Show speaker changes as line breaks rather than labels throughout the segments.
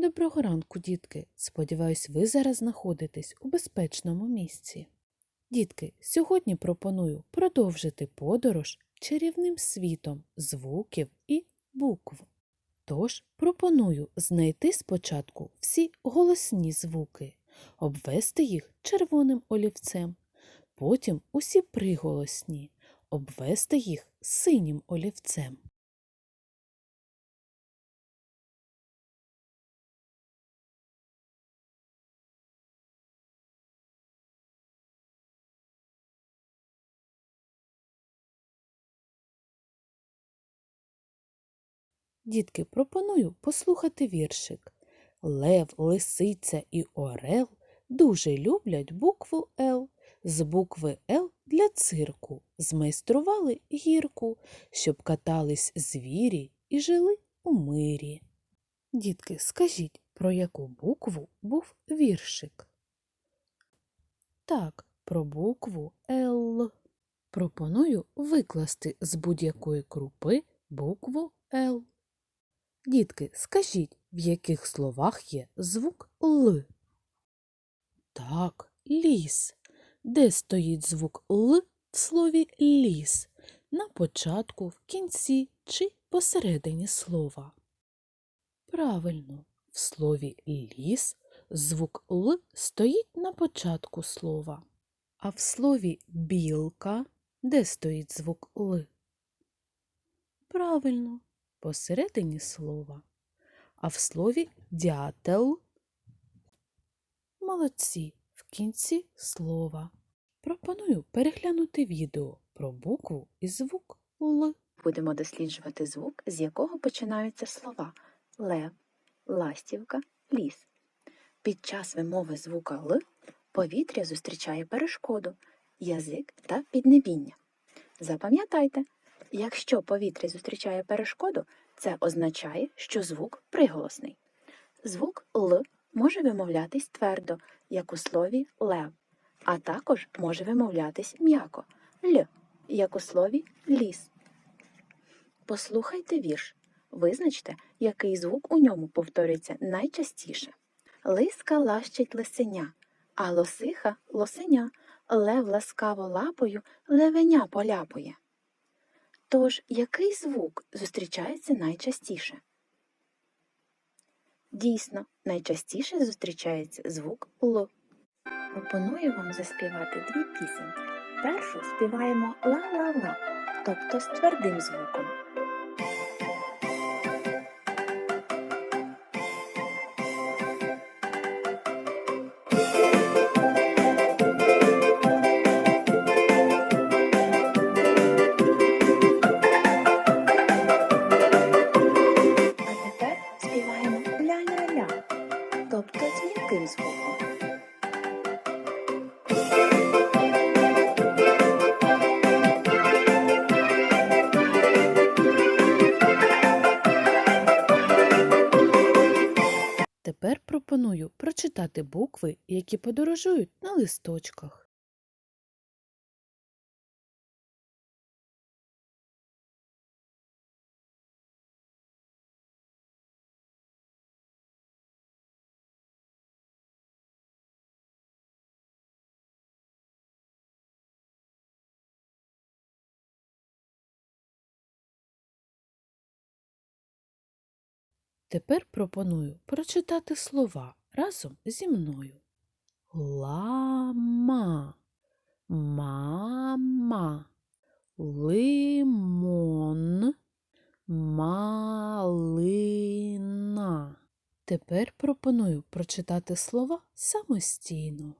Доброго ранку, дітки! Сподіваюсь, ви зараз знаходитесь у безпечному місці. Дітки, сьогодні пропоную продовжити подорож чарівним світом звуків і букв. Тож пропоную знайти спочатку всі голосні звуки, обвести їх червоним олівцем, потім усі приголосні, обвести їх синім олівцем. Дітки, пропоную послухати віршик. Лев, лисиця і орел дуже люблять букву Л. З букви Л для цирку змайстрували гірку, щоб катались звірі і жили у мирі. Дітки, скажіть, про яку букву був віршик? Так, про букву Л. Пропоную викласти з будь-якої крупи букву Л. Дітки, скажіть, в яких словах є звук Л? Так, ліс. Де стоїть звук Л в слові ліс? На початку, в кінці чи посередині слова? Правильно, в слові ліс звук Л стоїть на початку слова. А в слові білка де стоїть звук Л? Правильно, посередині слова. А в слові дятел молодці в кінці слова. Пропоную переглянути відео про букву і звук Л.
Будемо досліджувати звук, з якого починаються слова лев, ластівка, ліс. Під час вимови звука Л повітря зустрічає перешкоду, язик та піднебіння. Запам'ятайте, якщо повітря зустрічає перешкоду, це означає, що звук приголосний. Звук Л може вимовлятись твердо, як у слові лев, а також може вимовлятись м'яко Л, як у слові ліс. Послухайте вірш. Визначте, який звук у ньому повторюється найчастіше. Лиска лащить лисеня, а лосиха лосеня, лев ласкаво лапою левеня поляпує. Тож, який звук зустрічається найчастіше? Дійсно, найчастіше зустрічається звук Л. Пропоную вам заспівати дві пісеньки. Першу співаємо ла-ла-ла, тобто з твердим звуком. Тобто з м'яким звуком.
Тепер пропоную прочитати букви, які подорожують на листочках. Тепер пропоную прочитати слова разом зі мною. Лама, мама, лимон, малина. Тепер пропоную прочитати слова самостійно.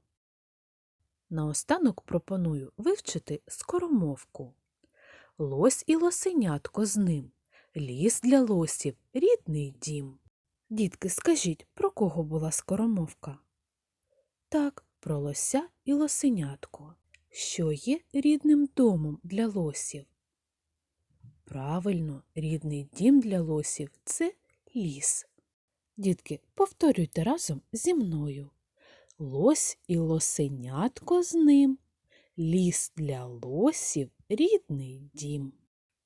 Наостанок пропоную вивчити скоромовку. Лось і лосенятко з ним. Ліс для лосів рідний дім. Дітки, скажіть, про кого була скоромовка? Так, про лося і лосенятко, що є рідним домом для лосів. Правильно, рідний дім для лосів це ліс. Дітки, повторюйте разом зі мною. Лось і лосенятко з ним. Ліс для лосів рідний дім.